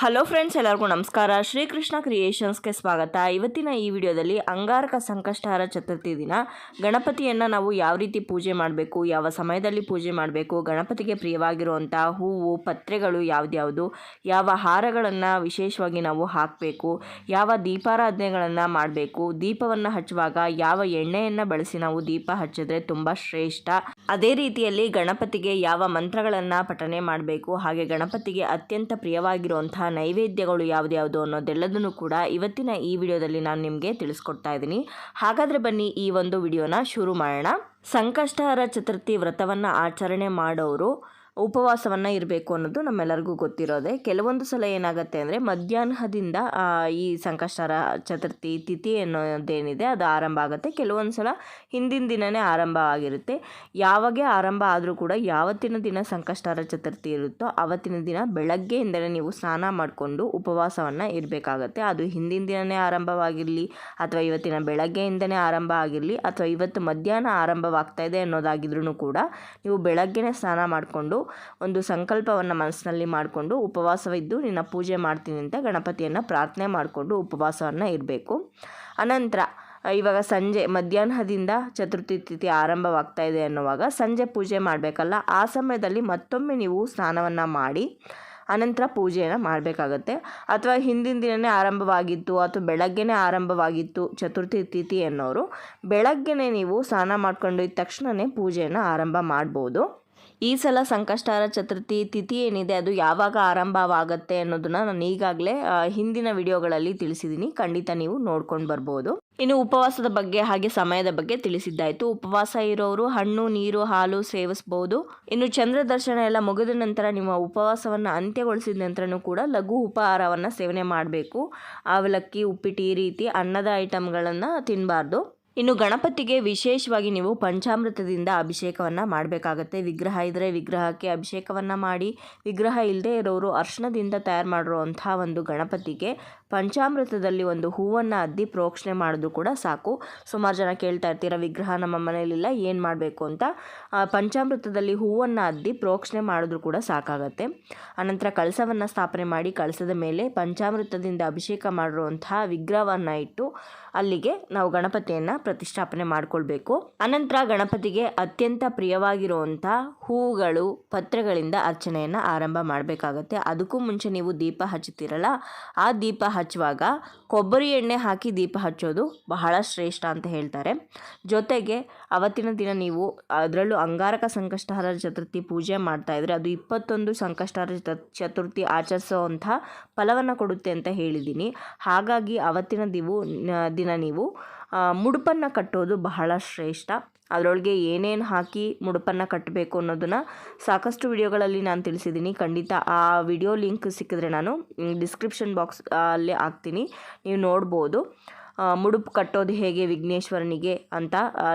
Hello friends ಎಲ್ಲರಿಗೂ ನಮಸ್ಕಾರ. ಶ್ರೀಕೃಷ್ಣ ಕ್ರಿಯೇಷನ್ಸ್ಗೆ ಸ್ವಾಗತ. ಇವತ್ತಿನ ಈ ವಿಡಿಯೋದಲ್ಲಿ ಅಂಗಾರಕ ಸಂಕಷ್ಟಹಾರ ಚತುರ್ಥಿ ದಿನ. ಗಣಪತಿಯನ್ನು ನಾವು ಯಾವ ರೀತಿ ಪೂಜೆ ಮಾಡಬೇಕು, ಯಾವ ಸಮಯದಲ್ಲಿ ಪೂಜೆ ಮಾಡಬೇಕು, ಗಣಪತಿಗೆ ಪ್ರಿಯವಾಗಿರುವಂಥ ಹೂವು, ಪತ್ರೆಗಳು ಯಾವ್ದ್ಯಾವುದು, ಯಾವ ಹಾರಗಳನ್ನು ವಿಶೇಷವಾಗಿ ನಾವು ಹಾಕಬೇಕು, ಯಾವ ದೀಪಾರಾಧನೆಗಳನ್ನು ಮಾಡಬೇಕು, ದೀಪವನ್ನು ಹಚ್ಚುವಾಗ ಯಾವ ಎಣ್ಣೆಯನ್ನು ಬಳಸಿ ನಾವು ದೀಪ ಹಚ್ಚಿದ್ರೆ ತುಂಬ ಶ್ರೇಷ್ಠ. ಅದೇ ರೀತಿಯಲ್ಲಿ ಗಣಪತಿಗೆ ಯಾವ ಮಂತ್ರಗಳನ್ನು ಪಠನೆ ಮಾಡಬೇಕು, ಹಾಗೆ ಗಣಪತಿಗೆ ಅತ್ಯಂತ ಪ್ರಿಯವಾಗಿರುವಂತಹ ನೈವೇದ್ಯಗಳು ಯಾವ್ದ್ಯಾವುದು ಅನ್ನೋದೆಲ್ಲದನ್ನು ಕೂಡ ಇವತ್ತಿನ ಈ ವಿಡಿಯೋದಲ್ಲಿ ನಾನು ನಿಮಗೆ ತಿಳಿಸ್ಕೊಡ್ತಾ ಇದ್ದೀನಿ. ಹಾಗಾದರೆ ಬನ್ನಿ ಈ ಒಂದು ವಿಡಿಯೋನ ಶುರು ಮಾಡೋಣ. ಸಂಕಷ್ಟಹರ ಚತುರ್ಥಿ ವ್ರತವನ್ನು ಆಚರಣೆ ಮಾಡೋರು ಉಪವಾಸವನ್ನು ಇರಬೇಕು ಅನ್ನೋದು ನಮ್ಮೆಲ್ಲರಿಗೂ ಗೊತ್ತಿರೋದೆ. ಕೆಲವೊಂದು ಸಲ ಏನಾಗುತ್ತೆ ಅಂದರೆ ಮಧ್ಯಾಹ್ನದಿಂದ ಈ ಸಂಕಷ್ಟರ ಚತುರ್ಥಿ, ತಿಥಿ ಅನ್ನೋದೇನಿದೆ, ಅದು ಆರಂಭ ಆಗುತ್ತೆ. ಕೆಲವೊಂದು ಸಲ ಹಿಂದಿನ ದಿನವೇ ಆರಂಭ ಆಗಿರುತ್ತೆ. ಯಾವಾಗೇ ಆರಂಭ ಆದರೂ ಕೂಡ ಯಾವತ್ತಿನ ದಿನ ಸಂಕಷ್ಟರ ಚತುರ್ಥಿ ಇರುತ್ತೋ ಆವತ್ತಿನ ದಿನ ಬೆಳಗ್ಗೆಯಿಂದಲೇ ನೀವು ಸ್ನಾನ ಮಾಡಿಕೊಂಡು ಉಪವಾಸವನ್ನು ಇರಬೇಕಾಗತ್ತೆ. ಅದು ಹಿಂದಿನ ದಿನವೇ ಆರಂಭವಾಗಿರಲಿ ಅಥವಾ ಇವತ್ತಿನ ಬೆಳಗ್ಗೆಯಿಂದನೇ ಆರಂಭ ಆಗಿರಲಿ ಅಥವಾ ಇವತ್ತು ಮಧ್ಯಾಹ್ನ ಆರಂಭವಾಗ್ತಾ ಇದೆ ಅನ್ನೋದಾಗಿದ್ರೂ ಕೂಡ ನೀವು ಬೆಳಗ್ಗೆನೇ ಸ್ನಾನ ಮಾಡಿಕೊಂಡು ಒಂದು ಸಂಕಲ್ಪವನ್ನು ಮನಸ್ಸಿನಲ್ಲಿ ಮಾಡಿಕೊಂಡು ಉಪವಾಸವಿದ್ದು ನಿನ್ನ ಪೂಜೆ ಮಾಡ್ತೀನಿ ಅಂತ ಗಣಪತಿಯನ್ನು ಪ್ರಾರ್ಥನೆ ಮಾಡಿಕೊಂಡು ಉಪವಾಸವನ್ನು ಇರಬೇಕು. ಅನಂತರ ಇವಾಗ ಸಂಜೆ ಮಧ್ಯಾಹ್ನದಿಂದ ಚತುರ್ಥಿ ತಿಥಿ ಆರಂಭವಾಗ್ತಾ ಇದೆ ಅನ್ನುವಾಗ ಸಂಜೆ ಪೂಜೆ ಮಾಡಬೇಕಲ್ಲ, ಆ ಸಮಯದಲ್ಲಿ ಮತ್ತೊಮ್ಮೆ ನೀವು ಸ್ನಾನವನ್ನು ಮಾಡಿ ಅನಂತರ ಪೂಜೆಯನ್ನು ಮಾಡಬೇಕಾಗತ್ತೆ. ಅಥವಾ ಹಿಂದಿನ ದಿನವೇ ಆರಂಭವಾಗಿತ್ತು ಅಥವಾ ಬೆಳಗ್ಗೆನೇ ಆರಂಭವಾಗಿತ್ತು ಚತುರ್ಥಿ ತಿಥಿ ಅನ್ನೋರು, ಬೆಳಗ್ಗೆನೇ ನೀವು ಸ್ನಾನ ಮಾಡ್ಕೊಂಡಿದ್ದ ತಕ್ಷಣವೇ ಪೂಜೆಯನ್ನು ಆರಂಭ ಮಾಡ್ಬೋದು. ಈ ಸಲ ಸಂಕಷ್ಟಾರ ಚತುರ್ಥಿ ತಿಥಿ ಏನಿದೆ, ಅದು ಯಾವಾಗ ಆರಂಭವಾಗುತ್ತೆ ಅನ್ನೋದನ್ನ ನಾನು ಈಗಾಗಲೇ ಹಿಂದಿನ ವಿಡಿಯೋಗಳಲ್ಲಿ ತಿಳಿಸಿದ್ದೀನಿ ಖಂಡಿತ ನೀವು ನೋಡ್ಕೊಂಡು ಬರ್ಬೋದು. ಇನ್ನು ಉಪವಾಸದ ಬಗ್ಗೆ ಹಾಗೆ ಸಮಯದ ಬಗ್ಗೆ ತಿಳಿಸಿದ್ದಾಯಿತು. ಉಪವಾಸ ಇರೋರು ಹಣ್ಣು, ನೀರು, ಹಾಲು ಸೇವಿಸಬಹುದು ಇನ್ನು ಚಂದ್ರ ದರ್ಶನ ಎಲ್ಲ ಮುಗಿದ ನಂತರ ನಿಮ್ಮ ಉಪವಾಸವನ್ನು ಅಂತ್ಯಗೊಳಿಸಿದ ನಂತರನೂ ಕೂಡ ಲಘು ಉಪಹಾರವನ್ನು ಸೇವನೆ ಮಾಡಬೇಕು. ಅವಲಕ್ಕಿ, ಉಪ್ಪಿಟ್ಟು ಈ ರೀತಿ ಅನ್ನದ ಐಟಮ್ಗಳನ್ನು ತಿನ್ನಬಾರ್ದು ಇನ್ನು ಗಣಪತಿಗೆ ವಿಶೇಷವಾಗಿ ನೀವು ಪಂಚಾಮೃತದಿಂದ ಅಭಿಷೇಕವನ್ನು ಮಾಡಬೇಕಾಗತ್ತೆ. ವಿಗ್ರಹ ಇದ್ದರೆ ವಿಗ್ರಹಕ್ಕೆ ಅಭಿಷೇಕವನ್ನು ಮಾಡಿ, ವಿಗ್ರಹ ಇಲ್ಲದೆ ಇರೋರು ಅರ್ಶನದಿಂದ ತಯಾರು ಮಾಡಿರುವಂಥ ಒಂದು ಗಣಪತಿಗೆ ಪಂಚಾಮೃತದಲ್ಲಿ ಒಂದು ಹೂವನ್ನು ಅದ್ದಿ ಪ್ರೋಕ್ಷಣೆ ಮಾಡೋದು ಕೂಡ ಸಾಕು. ಸುಮಾರು ಜನ ಕೇಳ್ತಾ ಇರ್ತೀರ, ವಿಗ್ರಹ ನಮ್ಮ ಮನೆಯಲ್ಲಿಲ್ಲ, ಏನು ಮಾಡಬೇಕು? ಅಂತ. ಪಂಚಾಮೃತದಲ್ಲಿ ಹೂವನ್ನು ಅದ್ದಿ ಪ್ರೋಕ್ಷಣೆ ಮಾಡಿದ್ರು ಕೂಡ ಸಾಕಾಗತ್ತೆ. ಅನಂತರ ಕಳಸವನ್ನು ಸ್ಥಾಪನೆ ಮಾಡಿ ಕಳಸದ ಮೇಲೆ ಪಂಚಾಮೃತದಿಂದ ಅಭಿಷೇಕ ಮಾಡಿರುವಂತಹ ವಿಗ್ರಹವನ್ನು ಇಟ್ಟು ಅಲ್ಲಿಗೆ ನಾವು ಗಣಪತಿಯನ್ನು ಪ್ರತಿಷ್ಠಾಪನೆ ಮಾಡಿಕೊಳ್ಬೇಕು. ಅನಂತರ ಗಣಪತಿಗೆ ಅತ್ಯಂತ ಪ್ರಿಯವಾಗಿರುವಂಥ ಹೂಗಳು, ಪತ್ರೆಗಳಿಂದ ಅರ್ಚನೆಯನ್ನು ಆರಂಭ ಮಾಡಬೇಕಾಗತ್ತೆ. ಅದಕ್ಕೂ ಮುಂಚೆ ನೀವು ದೀಪ ಹಚ್ಚುತ್ತೀರಲ್ಲ, ಆ ದೀಪ ಹಚ್ಚುವಾಗ ಕೊಬ್ಬರಿ ಎಣ್ಣೆ ಹಾಕಿ ದೀಪ ಹಚ್ಚೋದು ಬಹಳ ಶ್ರೇಷ್ಠ ಅಂತ ಹೇಳ್ತಾರೆ. ಜೊತೆಗೆ ಅವತ್ತಿನ ದಿನ ನೀವು ಅದರಲ್ಲೂ ಅಂಗಾರಕ ಸಂಕಷ್ಟಹರ ಚತುರ್ಥಿ ಪೂಜೆ ಮಾಡ್ತಾ ಇದ್ರೆ ಅದು ಇಪ್ಪತ್ತೊಂದು ಸಂಕಷ್ಟಹರ ಚತ- ಚತುರ್ಥಿ ಆಚರಿಸೋವಂಥ ಫಲವನ್ನು ಕೊಡುತ್ತೆ ಅಂತ ಹೇಳಿದ್ದೀನಿ. ಹಾಗಾಗಿ ಅವತ್ತಿನ ದಿವು ದಿನ ನೀವು ಮುಡುಪನ್ನು ಕಟ್ಟೋದು ಬಹಳ ಶ್ರೇಷ್ಠ. ಅದರೊಳಗೆ ಏನೇನು ಹಾಕಿ ಮುಡುಪನ್ನು ಕಟ್ಟಬೇಕು ಅನ್ನೋದನ್ನು ಸಾಕಷ್ಟು ವಿಡಿಯೋಗಳಲ್ಲಿ ನಾನು ತಿಳಿಸಿದ್ದೀನಿ ಖಂಡಿತ ಆ ವಿಡಿಯೋ ಲಿಂಕ್ ಸಿಕ್ಕಿದ್ರೆ ನಾನು ಡಿಸ್ಕ್ರಿಪ್ಷನ್ ಬಾಕ್ಸ್ ಅಲ್ಲಿ ಹಾಕ್ತೀನಿ. ನೀವು ನೋಡ್ಬೋದು. ಮುಡುಪು ಕಟ್ಟೋದು ಹೇಗೆ ವಿಘ್ನೇಶ್ವರನಿಗೆ ಅಂತ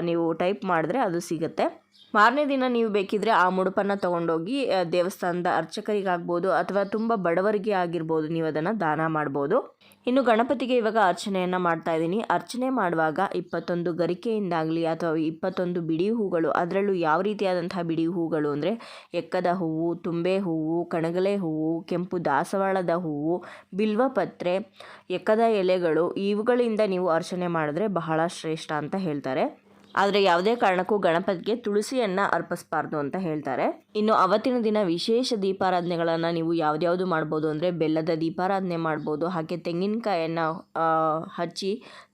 ನೀವು ಟೈಪ್ ಮಾಡಿದ್ರೆ ಅದು ಸಿಗುತ್ತೆ. ಮಾರನೇ ದಿನ ನೀವು ಬೇಕಿದ್ರೆ ಆ ಮುಡುಪನ್ನು ತೊಗೊಂಡೋಗಿ ದೇವಸ್ಥಾನದ ಅರ್ಚಕರಿಗಾಗ್ಬೋದು ಅಥವಾ ತುಂಬ ಬಡವರಿಗೆ ಆಗಿರ್ಬೋದು ನೀವು ಅದನ್ನು ದಾನ ಮಾಡ್ಬೋದು. ಇನ್ನು ಗಣಪತಿಗೆ ಇವಾಗ ಅರ್ಚನೆಯನ್ನು ಮಾಡ್ತಾ ಇದ್ದೀನಿ. ಅರ್ಚನೆ ಮಾಡುವಾಗ ಇಪ್ಪತ್ತೊಂದು ಗರಿಕೆಯಿಂದಾಗಲಿ ಅಥವಾ ಇಪ್ಪತ್ತೊಂದು ಬಿಡಿ ಹೂಗಳು, ಅದರಲ್ಲೂ ಯಾವ ರೀತಿಯಾದಂತಹ ಬಿಡಿ ಹೂಗಳು ಅಂದರೆ ಎಕ್ಕದ ಹೂವು, ತುಂಬೆ ಹೂವು, ಕಣಗಲೆ ಹೂವು, ಕೆಂಪು ದಾಸವಾಳದ ಹೂವು, ಬಿಲ್ವಪತ್ರೆ, ಎಕ್ಕದ ಎಲೆಗಳು, ಇವುಗಳಿಂದ ನೀವು ಅರ್ಚನೆ ಮಾಡಿದ್ರೆ ಬಹಳ ಶ್ರೇಷ್ಠ ಅಂತ ಹೇಳ್ತಾರೆ. ಆದರೆ ಯಾವುದೇ ಕಾರಣಕ್ಕೂ ಗಣಪತಿಗೆ ತುಳಸಿಯನ್ನು ಅರ್ಪಿಸಬಾರ್ದು ಅಂತ ಹೇಳ್ತಾರೆ. ಇನ್ನು ಅವತ್ತಿನ ದಿನ ವಿಶೇಷ ದೀಪಾರಾಧನೆಗಳನ್ನು ನೀವು ಯಾವ್ದ್ಯಾವುದು ಮಾಡ್ಬೋದು ಅಂದರೆ ಬೆಲ್ಲದ ದೀಪಾರಾಧನೆ ಮಾಡ್ಬೋದು, ಹಾಗೆ ತೆಂಗಿನಕಾಯನ್ನು ಹಚ್ಚಿ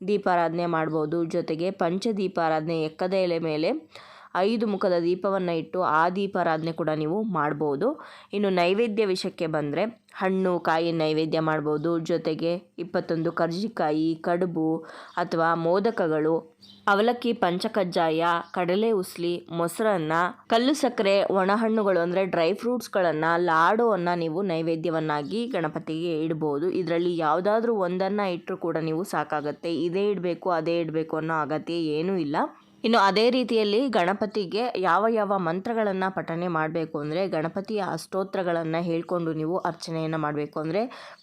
ದೀಪಾರಾಧನೆ ಮಾಡ್ಬೋದು, ಜೊತೆಗೆ ಪಂಚದೀಪಾರಾಧನೆ ಎಕ್ಕದ ಎಲೆ ಮೇಲೆ ಐದು ಮುಖದ ದೀಪವನ್ನು ಇಟ್ಟು ಆ ದೀಪಾರಾಧನೆ ಕೂಡ ನೀವು ಮಾಡ್ಬೋದು. ಇನ್ನು ನೈವೇದ್ಯ ವಿಷಯಕ್ಕೆ ಬಂದರೆ ಹಣ್ಣು ಕಾಯಿ ನೈವೇದ್ಯ ಮಾಡ್ಬೋದು. ಜೊತೆಗೆ ಇಪ್ಪತ್ತೊಂದು ಕರ್ಜಿಕಾಯಿ, ಕಡುಬು ಅಥವಾ ಮೋದಕಗಳು, ಅವಲಕ್ಕಿ, ಪಂಚಕಜ್ಜಾಯ, ಕಡಲೆ ಉಸ್ಲಿ, ಮೊಸರನ್ನ, ಕಲ್ಲು ಸಕ್ಕರೆ ಒಣಹಣ್ಣುಗಳು ಅಂದರೆ ಡ್ರೈ ಫ್ರೂಟ್ಸ್ಗಳನ್ನು ಲಾಡುವನ್ನು ನೀವು ನೈವೇದ್ಯವನ್ನಾಗಿ ಗಣಪತಿಗೆ ಇಡ್ಬೋದು. ಇದರಲ್ಲಿ ಯಾವುದಾದ್ರೂ ಒಂದನ್ನು ಇಟ್ಟರೂ ಕೂಡ ನೀವು ಸಾಕಾಗತ್ತೆ. ಇದೇ ಇಡಬೇಕು, ಅದೇ ಇಡಬೇಕು ಅನ್ನೋ ಅಗತ್ಯ ಏನೂ ಇಲ್ಲ. ಇನ್ನು ಅದೇ ರೀತಿಯಲ್ಲಿ ಗಣಪತಿಗೆ ಯಾವ ಯಾವ ಮಂತ್ರಗಳನ್ನು ಪಠನೆ ಮಾಡಬೇಕು ಅಂದರೆ ಗಣಪತಿಯ ಅಷ್ಟೋತ್ರಗಳನ್ನು ಹೇಳಿಕೊಂಡು ನೀವು ಅರ್ಚನೆಯನ್ನು ಮಾಡಬೇಕು ಅಂದರೆ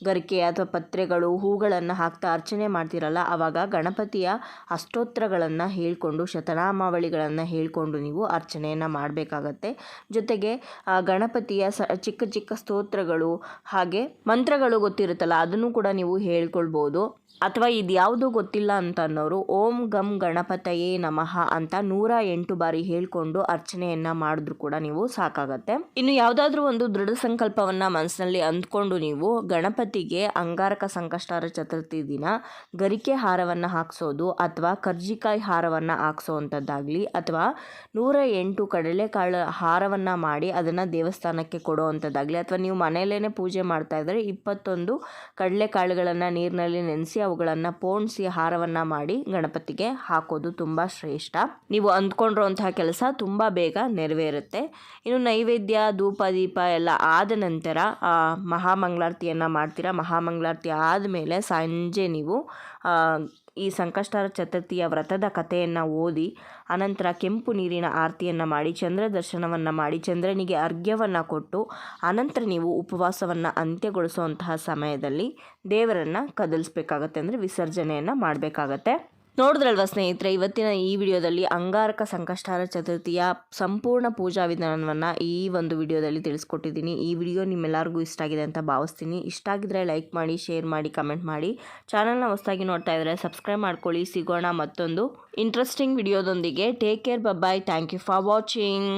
ಗರಿಕೆ ಅಥವಾ ಪತ್ರೆಗಳು, ಹೂಗಳನ್ನು ಹಾಕ್ತಾ ಅರ್ಚನೆ ಮಾಡ್ತಿರಲ್ಲ ಆವಾಗ ಗಣಪತಿಯ ಅಷ್ಟೋತ್ರಗಳನ್ನು ಹೇಳಿಕೊಂಡು, ಶತನಾಮಾವಳಿಗಳನ್ನು ಹೇಳಿಕೊಂಡು ನೀವು ಅರ್ಚನೆಯನ್ನು ಮಾಡಬೇಕಾಗತ್ತೆ. ಜೊತೆಗೆ ಗಣಪತಿಯ ಸ, ಚಿಕ್ಕ ಚಿಕ್ಕ ಸ್ತೋತ್ರಗಳು ಹಾಗೆ ಮಂತ್ರಗಳು ಗೊತ್ತಿರುತ್ತಲ್ಲ, ಅದನ್ನು ಕೂಡ ನೀವು ಹೇಳ್ಕೊಳ್ಬೋದು. ಅಥವಾ ಇದು ಯಾವುದು ಗೊತ್ತಿಲ್ಲ ಅಂತ ಅನ್ನೋರು, ಓಂ ಗಂ ಗಣಪತಯೇ ನಮಃ ಅಂತ ನೂರ ಎಂಟು ಬಾರಿ ಹೇಳ್ಕೊಂಡು ಅರ್ಚನೆಯನ್ನ ಮಾಡಿದ್ರು ಕೂಡ ನೀವು ಸಾಕಾಗತ್ತೆ. ಇನ್ನು ಯಾವುದಾದ್ರೂ ಒಂದು ದೃಢ ಸಂಕಲ್ಪವನ್ನ ಮನಸ್ಸಿನಲ್ಲಿ ಅಂದ್ಕೊಂಡು ನೀವು ಗಣಪತಿಗೆ ಅಂಗಾರಕ ಸಂಕಷ್ಟಾರ ಚತುರ್ಥಿ ದಿನ ಗರಿಕೆ ಹಾರವನ್ನು ಹಾಕ್ಸೋದು ಅಥವಾ ಕರ್ಜಿಕಾಯಿ ಹಾರವನ್ನು ಹಾಕ್ಸೋವಂಥದ್ದಾಗಲಿ ಅಥವಾ ನೂರ ಎಂಟು ಕಡಲೆಕಾಳು ಹಾರವನ್ನು ಮಾಡಿ ಅದನ್ನು ದೇವಸ್ಥಾನಕ್ಕೆ ಕೊಡುವಂಥದ್ದಾಗಲಿ ಅಥವಾ ನೀವು ಮನೆಯಲ್ಲೇನೆ ಪೂಜೆ ಮಾಡ್ತಾ ಇದ್ರೆ ಇಪ್ಪತ್ತೊಂದು ಕಡಲೆಕಾಳುಗಳನ್ನು ನೀರಿನಲ್ಲಿ ನೆನೆಸಿ ಅವುಗಳನ್ನು ಪೋಣಿಸಿ ಹಾರವನ್ನು ಮಾಡಿ ಗಣಪತಿಗೆ ಹಾಕೋದು ತುಂಬ ಶ್ರೇಷ್ಠ. ನೀವು ಅಂದ್ಕೊಂಡಿರುವಂತಹ ಕೆಲಸ ತುಂಬ ಬೇಗ ನೆರವೇರುತ್ತೆ. ಇನ್ನು ನೈವೇದ್ಯ, ಧೂಪ, ದೀಪ ಎಲ್ಲ ಆದ ನಂತರ ಮಹಾಮಂಗಳಾರತಿಯನ್ನು ಮಾಡ್ತೀರಾ? ಮಹಾಮಂಗಳಾರತಿ ಆದಮೇಲೆ ಸಂಜೆ ನೀವು ಈ ಸಂಕಷ್ಟರ ಚತುರ್ಥಿಯ ವ್ರತದ ಕಥೆಯನ್ನು ಓದಿ, ಅನಂತರ ಕೆಂಪು ನೀರಿನ ಆರತಿಯನ್ನು ಮಾಡಿ ಚಂದ್ರ ದರ್ಶನವನ್ನು ಮಾಡಿ, ಚಂದ್ರನಿಗೆ ಅರ್ಘ್ಯವನ್ನು ಕೊಟ್ಟು, ಅನಂತರ ನೀವು ಉಪವಾಸವನ್ನು ಅಂತ್ಯಗೊಳಿಸುವಂತಹ ಸಮಯದಲ್ಲಿ ದೇವರನ್ನು ಕದಲಿಸ್ಬೇಕಾಗತ್ತೆ. ಅಂದರೆ ವಿಸರ್ಜನೆಯನ್ನು ಮಾಡಬೇಕಾಗತ್ತೆ. ನೋಡಿದ್ರಲ್ವ ಸ್ನೇಹಿತರೆ, ಇವತ್ತಿನ ಈ ವಿಡಿಯೋದಲ್ಲಿ ಅಂಗಾರಕ ಸಂಕಷ್ಟಾರ ಚತುರ್ಥಿಯ ಸಂಪೂರ್ಣ ಪೂಜಾ ವಿಧಾನವನ್ನು ಈ ಒಂದು ವಿಡಿಯೋದಲ್ಲಿ ತಿಳಿಸ್ಕೊಟ್ಟಿದ್ದೀನಿ. ಈ ವಿಡಿಯೋ ನಿಮ್ಮೆಲ್ಲರಿಗೂ ಇಷ್ಟ ಆಗಿದೆ ಅಂತ ಭಾವಿಸ್ತೀನಿ. ಇಷ್ಟ ಆಗಿದ್ರೆ ಲೈಕ್ ಮಾಡಿ, ಶೇರ್ ಮಾಡಿ, ಕಮೆಂಟ್ ಮಾಡಿ. ಚಾನಲ್ನ ಹೊಸದಾಗಿ ನೋಡ್ತಾ ಇದ್ದರೆ ಸಬ್ಸ್ಕ್ರೈಬ್ ಮಾಡ್ಕೊಳ್ಳಿ. ಸಿಗೋಣ ಮತ್ತೊಂದು interesting ವಿಡಿಯೋದೊಂದಿಗೆ. Take care bye bye thank you for watching